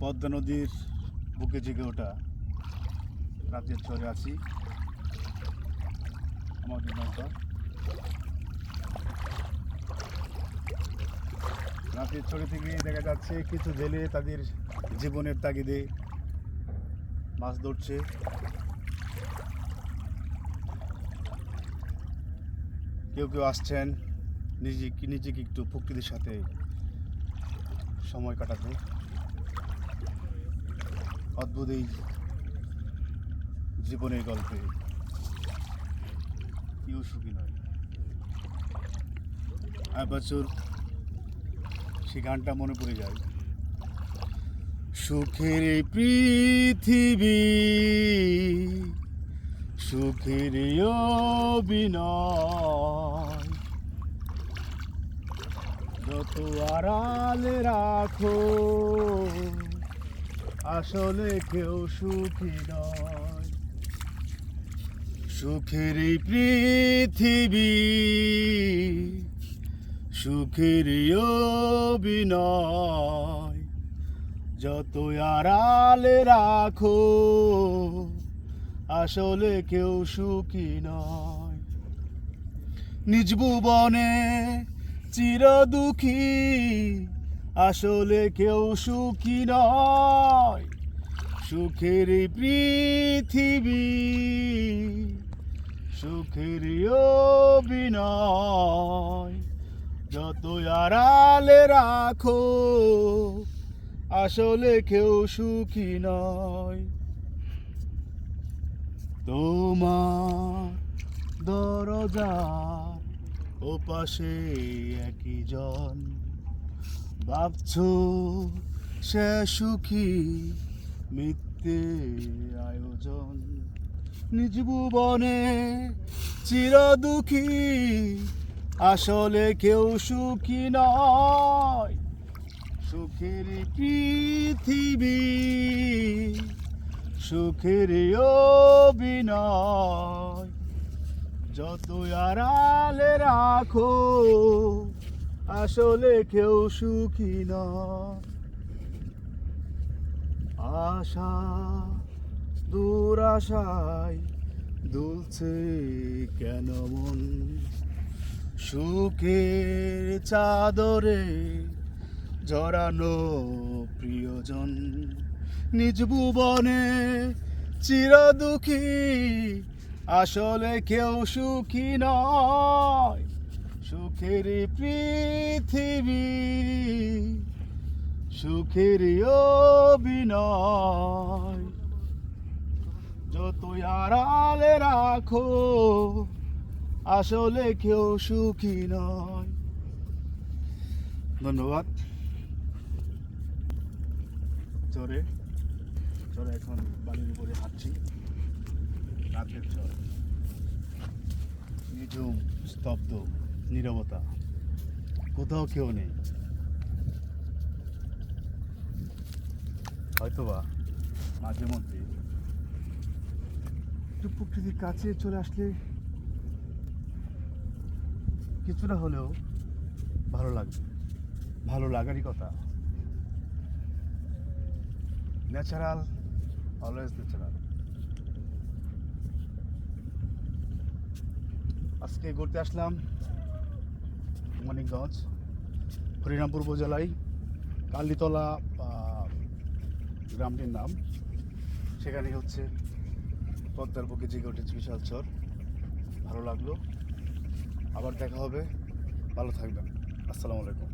পদ্মা নদীর বুকে জেগে ওঠা রাতের চরে আছি। আমাদের নৌকা রাতের চরে থেকে দেখা যাচ্ছে, কিছু জেলে তাদের জীবনের তাগিদে মাছ ধরছে। কেউ কেউ আসছেন, নিজে নিজেকে একটু প্রকৃতির সাথে সময় কাটাতে। অদ্ভুত এই জীবনের গল্পে। কেউ সুখী নয়। আর বছর সে গানটা মনে পড়ে যায়। সুখের পৃথিবী, সুখের অভিনয়, যত আড়ালে রাখো আসলে কেউ সুখী নয়। সুখের পৃথিবী, সুখের অভিনয় যত আড়ালে রাখো, আসলে কেউ সুখী নয়। নিজ ভুবনে চির দুঃখী আসলে কেউ সুখী নয়। সুখের পৃথিবী, সুখের অভিনয় যত আড়ালে রাখো, আসলে কেউ সুখী নয়। তোমার দরজার ওপাশে একই জন। ভাবছ সে সুখী মিথ্যে আয়োজন? নিজ ভুবনে চির দুঃখী, আসলে কেউ সুখী নয়। সুখের পৃথিবী, সুখের অভিনয়। যত আড়ালে রাখো আসলে কেউ সুখী নয়। আশা দুরাশায় দুলছে কেন মন? সুখের চাদরে জড়ানো প্রিয়জন, নিজ ভুবনে চির দুঃখী, আসলে কেউ সুখী নয়। সুখের পৃথিবী, সুখের অভিনয়। যতই আড়ালে রাখো, আসলে কেউ সুখী নয়। ধন্যবাদ। চরে চরে এখন বালির উপরে হাঁটছি। রাতের চর। নিঝুম স্তব্ধ। নীরবতা। কোথাও কেউ নেই। হয়তোবা মাঝে মধ্যে একটু প্রকৃতির কাছে চলে আসলে কিছুটা হলেও ভালো লাগবে। ভালো লাগারই কথা। ন্যাচারাল অলওয়েজ ন্যাচারাল আজকে ঘুরতে আসলাম মানিকগঞ্জ হরিরামপুর উপজেলায় কালীতলা গ্রামটির নাম। সেখানে হচ্ছে পদ্মার বুকে জেগে উঠেছে বিশাল চর। ভালো লাগল। আবার দেখা হবে। ভালো থাকবেন। আসসালামু আলাইকুম।